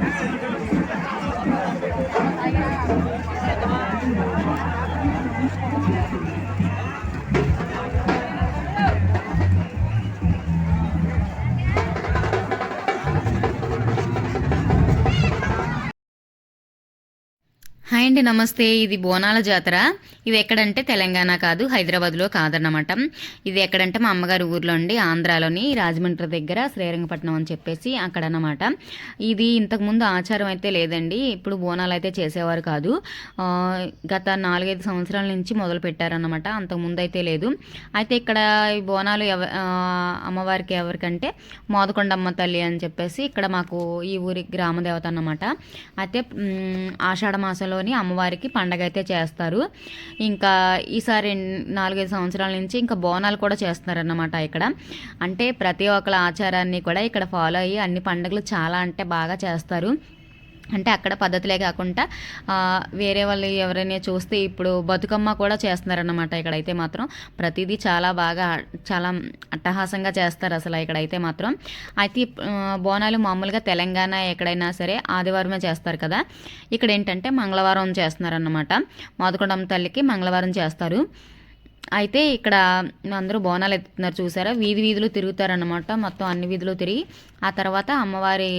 Thank you. Hi అండి నమస్తే. ఇది బోనాల జాతర. ఇది ఎక్కడంటే తెలంగాణ కాదు హైదరాబాద్లో కాదన్నమాట. ఇది ఎక్కడంటే మా అమ్మగారి ఊర్లో అండి ఆంధ్రాలోని రాజమండ్రి దగ్గర శ్రీరంగపట్నం అని చెప్పేసి అక్కడ అన్నమాట ఇది ఇంతకుముందు ఆచారం అయితే లేదండి ఇప్పుడు బోనాలు అయితే చేసేవారు కాదు. గత నాలుగైదు సంవత్సరాల నుంచి మొదలు పెట్టారన్నమాట అంతకుముందు అయితే లేదు. అయితే ఇక్కడ ఈ బోనాలు ఎవ అమ్మవారికి ఎవరికంటే మోదకొండమ్మ తల్లి అని చెప్పేసి ఇక్కడ మాకు ఈ ఊరి గ్రామదేవత అన్నమాట. అయితే ఆషాఢ మాసంలోని మాసంలోని అమ్మవారికి పండగ అయితే చేస్తారు. ఇంకా ఈసారి నాలుగైదు సంవత్సరాల నుంచి ఇంకా బోనాలు కూడా చేస్తున్నారన్నమాట ఇక్కడ. అంటే ప్రతి ఒక్కళ్ళ ఆచారాన్ని కూడా ఇక్కడ ఫాలో అయ్యి అన్ని పండుగలు చాలా అంటే బాగా చేస్తారు. అంటే అక్కడ పద్ధతులే కాకుండా వేరే వాళ్ళు ఎవరైనా చూస్తే ఇప్పుడు బతుకమ్మ కూడా చేస్తున్నారన్నమాట ఇక్కడైతే మాత్రం. ప్రతిదీ చాలా బాగా చాలా అట్టహాసంగా చేస్తారు అసలు ఇక్కడైతే మాత్రం. అయితే బోనాలు మామూలుగా తెలంగాణ ఎక్కడైనా సరే ఆదివారమే చేస్తారు కదా. ఇక్కడ ఏంటంటే మంగళవారం చేస్తున్నారన్నమాట. మాదకొండమ్మ తల్లికి మంగళవారం చేస్తారు. అయితే ఇక్కడ అందరూ బోనాలు ఎత్తుతున్నారు చూసారా? వీధి వీధులు తిరుగుతారన్నమాట. మొత్తం అన్ని వీధులు తిరిగి ఆ తర్వాత అమ్మవారి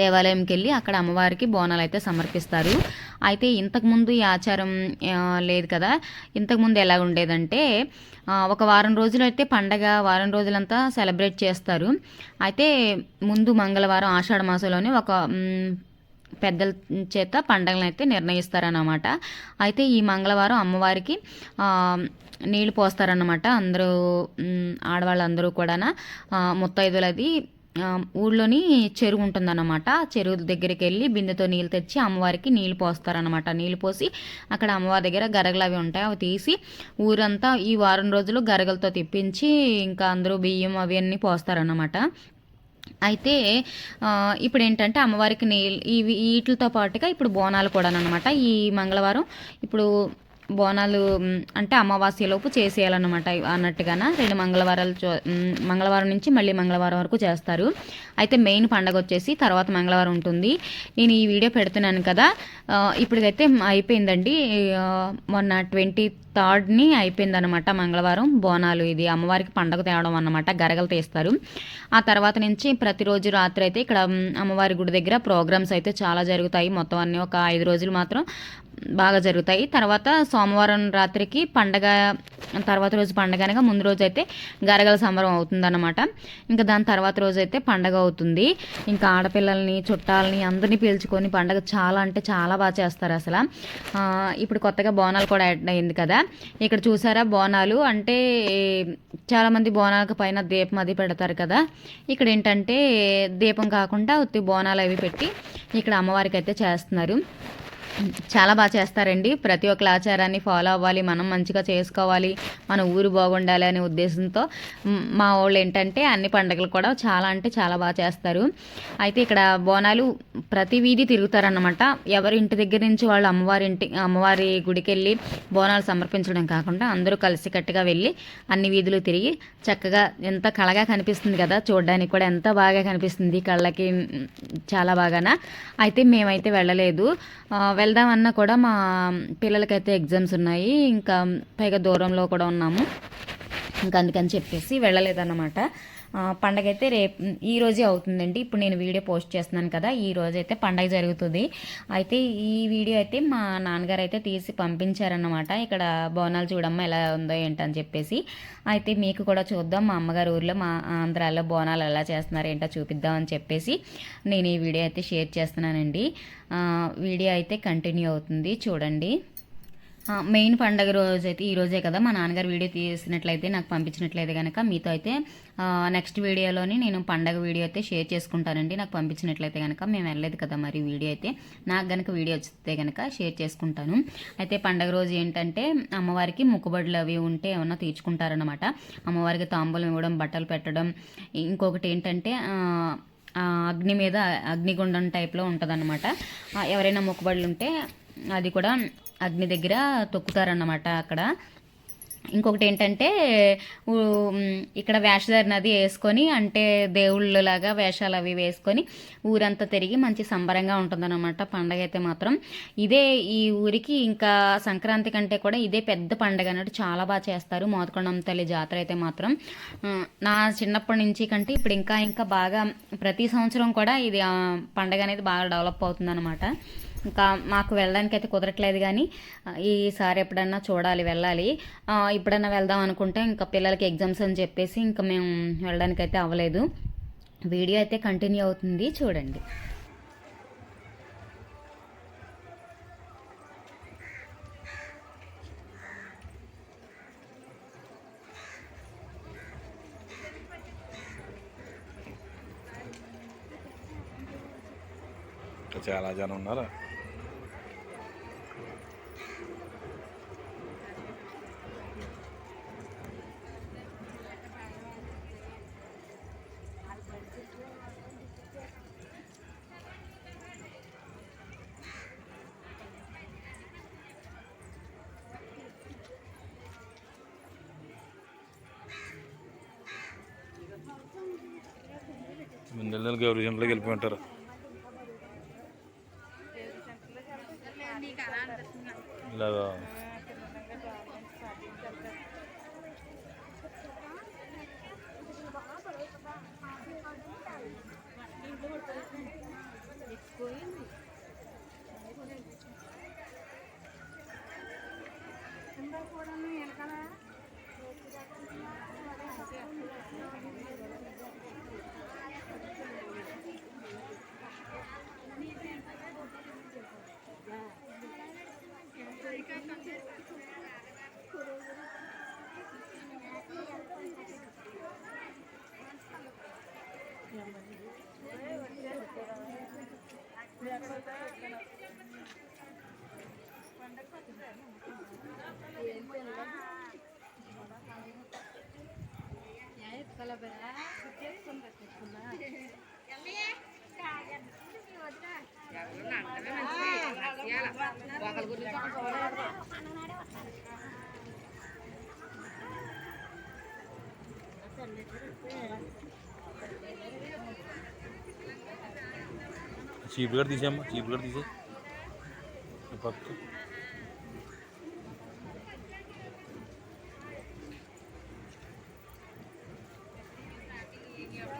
దేవాలయంకి వెళ్ళి అక్కడ అమ్మవారికి బోనాలు అయితే సమర్పిస్తారు. అయితే ఇంతకుముందు ఈ ఆచారం లేదు కదా. ఇంతకుముందు ఎలా ఉండేదంటే ఒక వారం రోజులు అయితే పండగ వారం రోజులంతా సెలబ్రేట్ చేస్తారు. అయితే ముందు మంగళవారం ఆషాఢ మాసంలోనే ఒక పెద్దల చేత పండగలను అయితే నిర్ణయిస్తారన్నమాట. అయితే ఈ మంగళవారం అమ్మవారికి నీళ్ళు పోస్తారన్నమాట. అందరూ ఆడవాళ్ళందరూ కూడా ముత్తైదులది ఊళ్ళోని చెరువు ఉంటుందన్నమాట. చెరువు దగ్గరికి వెళ్ళి బిందెతో నీళ్ళు తెచ్చి అమ్మవారికి నీళ్ళు పోస్తారనమాట నీళ్ళు పోసి అక్కడ అమ్మవారి దగ్గర గరగలు అవి ఉంటాయి అవి తీసి ఊరంతా ఈ వారం రోజులు గరగలతో తిప్పించి ఇంకా అందరూ బియ్యం అవి అన్నీ పోస్తారన్నమాట. అయితే ఇప్పుడు ఏంటంటే అమ్మవారికి నీళ్ళు ఇవి వీటితో పాటుగా ఇప్పుడు బోనాలు కూడా అనమాట ఈ మంగళవారం ఇప్పుడు బోనాలు అంటే అమావాస్యలోపు చేసేయాలన్నమాట అన్నట్టుగాన రెండు మంగళవారాలు చో- మంగళవారం నుంచి మళ్ళీ మంగళవారం వరకు చేస్తారు. అయితే మెయిన్ పండగ వచ్చేసి తర్వాత మంగళవారం ఉంటుంది. నేను ఈ వీడియో పెడుతున్నాను కదా. ఇప్పటికైతే అయిపోయిందండి. మొన్న ట్వంటీ థర్డ్ని అయిపోయిందనమాట మంగళవారం బోనాలు. ఇది అమ్మవారికి పండగ తేవడం అన్నమాట గరగలు తీస్తారు. ఆ తర్వాత నుంచి ప్రతిరోజు రాత్రి అయితే ఇక్కడ అమ్మవారి గుడి దగ్గర ప్రోగ్రామ్స్ అయితే చాలా జరుగుతాయి. మొత్తం అన్ని ఒక ఐదు రోజులు మాత్రం బాగా జరుగుతాయి. తర్వాత సోమవారం రాత్రికి పండగ తర్వాత రోజు పండగ అనగా ముందు రోజు అయితే గరగల సంబరం అవుతుందన్నమాట. ఇంకా దాని తర్వాత రోజు అయితే పండగ అవుతుంది. ఇంకా ఆడపిల్లల్ని చుట్టాలని అందరినీ పీల్చుకొని పండగ చాలా అంటే చాలా బాగా చేస్తారు అసలు. ఇప్పుడు కొత్తగా బోనాలు కూడా యాడ్ అయింది కదా. ఇక్కడ చూసారా బోనాలు? అంటే చాలామంది బోనాలకు పైన దీపం అది పెడతారు కదా. ఇక్కడ ఏంటంటే దీపం కాకుండా ఉత్తి బోనాలు అవి పెట్టి ఇక్కడ అమ్మవారికి అయితే చేస్తున్నారు. చాలా బాగా చేస్తారండి. ప్రతి ఒక్క ఆచారాన్ని ఫాలో అవ్వాలి మనం మంచిగా చేసుకోవాలి మన ఊరు బాగుండాలి అనే ఉద్దేశంతో. మా వాళ్ళు ఏంటంటే అన్ని పండుగలు కూడా చాలా అంటే చాలా బాగా చేస్తారు. అయితే ఇక్కడ బోనాలు ప్రతి వీధి తిరుగుతారనమాట ఎవరి ఇంటి దగ్గర నుంచి వాళ్ళు అమ్మవారి ఇంటి అమ్మవారి గుడికి వెళ్ళి బోనాలు సమర్పించడం కాకుండా అందరూ కలిసికట్టుగా వెళ్ళి అన్ని వీధులు తిరిగి చక్కగా ఎంత కళగా కనిపిస్తుంది కదా చూడడానికి కూడా ఎంత బాగా కనిపిస్తుంది కళ్ళకి చాలా బాగానా. అయితే మేమైతే వెళ్ళలేదు. వెళ్దామన్నా కూడా మా పిల్లలకైతే ఎగ్జామ్స్ ఉన్నాయి. ఇంకా పైగా దూరంలో కూడా ఉన్నాము. ఇంకా అందుకని చెప్పేసి వెళ్ళలేదన్నమాట. పండగ అయితే రేపు ఈ రోజే అవుతుందండి. ఇప్పుడు నేను వీడియో పోస్ట్ చేస్తున్నాను కదా ఈ రోజు అయితే పండగ జరుగుతుంది. అయితే ఈ వీడియో అయితే మా నాన్నగారు అయితే తీసి పంపించారన్నమాట. ఇక్కడ బోనాలు చూడమ్మా ఎలా ఉందో ఏంటని చెప్పేసి. అయితే మీకు కూడా చూద్దాం మా అమ్మగారు ఊర్లో మా ఆంధ్రాలో బోనాలు ఎలా చేస్తున్నారు ఏంటో చూపిద్దాం అని చెప్పేసి నేను ఈ వీడియో అయితే షేర్ చేస్తున్నానండి. వీడియో అయితే కంటిన్యూ అవుతుంది. చూడండి. మెయిన్ పండగ రోజు అయితే ఈరోజే కదా మా నాన్నగారు వీడియో తీసినట్లయితే నాకు పంపించినట్లయితే కనుక మీతో అయితే నెక్స్ట్ వీడియోలోని నేను పండగ వీడియో అయితే షేర్ చేసుకుంటానండి. నాకు పంపించినట్లయితే కనుక మేము వెళ్ళలేదు కదా మరి వీడియో అయితే. నాకు కనుక వీడియో వస్తే కనుక షేర్ చేసుకుంటాను. అయితే పండగ రోజు ఏంటంటే అమ్మవారికి ముక్కుబడులు అవి ఉంటే ఏమన్నా తీర్చుకుంటారనమాట అమ్మవారికి తాంబూలం ఇవ్వడం బట్టలు పెట్టడం. ఇంకొకటి ఏంటంటే అగ్ని మీద అగ్నిగుండం టైప్లో ఉంటుందన్నమాట. ఎవరైనా మొక్కుబడులు ఉంటే అది కూడా అగ్ని దగ్గర తొక్కుతారన్నమాట అక్కడ. ఇంకొకటి ఏంటంటే ఇక్కడ వేషధారణ అది వేసుకొని అంటే దేవుళ్ళలాగా వేషాలు అవి వేసుకొని ఊరంతా తిరిగి మంచి సంబరంగా ఉంటుందన్నమాట పండగ అయితే మాత్రం. ఇదే ఈ ఊరికి ఇంకా సంక్రాంతి కంటే కూడా ఇదే పెద్ద పండగ అన్నట్టు చాలా బాగా చేస్తారు మోదకొండం తల్లి జాతర అయితే మాత్రం. నా చిన్నప్పటి నుంచి కంటే ఇప్పుడు ఇంకా ఇంకా బాగా ప్రతి సంవత్సరం కూడా ఇది పండగ అనేది బాగా డెవలప్ అవుతుందన్నమాట. ఇంకా మాకు వెళ్ళడానికి అయితే కుదరట్లేదు కానీ ఈసారి ఎప్పుడన్నా చూడాలి వెళ్ళాలి. ఎప్పుడన్నా వెళ్దాం అనుకుంటే ఇంకా పిల్లలకి ఎగ్జామ్స్ అని చెప్పేసి ఇంకా మేము వెళ్ళడానికి అయితే అవ్వలేదు. వీడియో అయితే కంటిన్యూ అవుతుంది చూడండి. చాలా జనం ఉన్నారా? ముందు గౌరీ సెంటర్లోకి వెళ్ళిపోయి ఉంటారు. ఇలాగా చీప్ కూడా తీసేయమ్మా చీప్ కూడా తీసే పక్క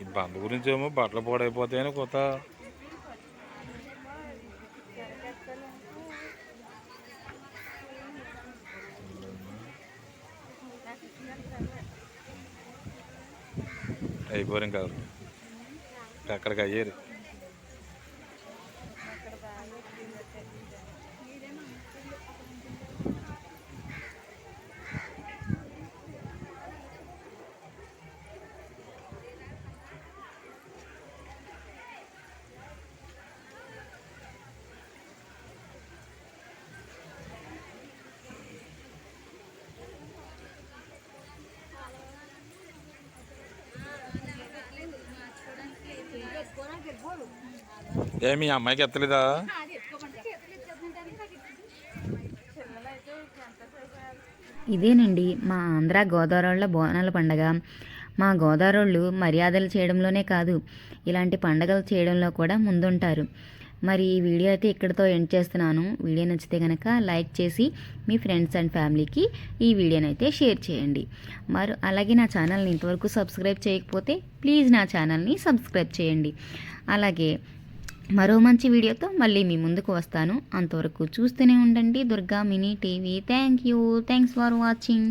ఈ బంద గురించి ఏమో బట్టలు పాడైపోతాయని కొత్త. అయిపోరు ఇంకా. ఎక్కడికి అయ్యారు ఏమి అమ్మాయికి ఎత్తలేదా? ఇదేనండి మా ఆంధ్ర గోదావరిళ్ళ బోనాల పండగ. మా గోదావరిళ్ళు మర్యాదలు చేయడంలోనే కాదు ఇలాంటి పండగలు చేయడంలో కూడా ముందుంటారు. మరి ఈ వీడియో అయితే ఇక్కడితో ఎండ్ చేస్తున్నాను. వీడియో నచ్చితే కనుక లైక్ చేసి మీ ఫ్రెండ్స్ అండ్ ఫ్యామిలీకి ఈ వీడియోని అయితే షేర్ చేయండి. మరి అలాగే నా ఛానల్ని ఇంతవరకు సబ్స్క్రైబ్ చేయకపోతే ప్లీజ్ నా ఛానల్ని సబ్స్క్రైబ్ చేయండి. అలాగే మరో మంచి వీడియోతో మళ్ళీ మీ ముందుకు వస్తాను. అంతవరకు చూస్తూనే ఉండండి Durga mini TV. Thank you thanks for watching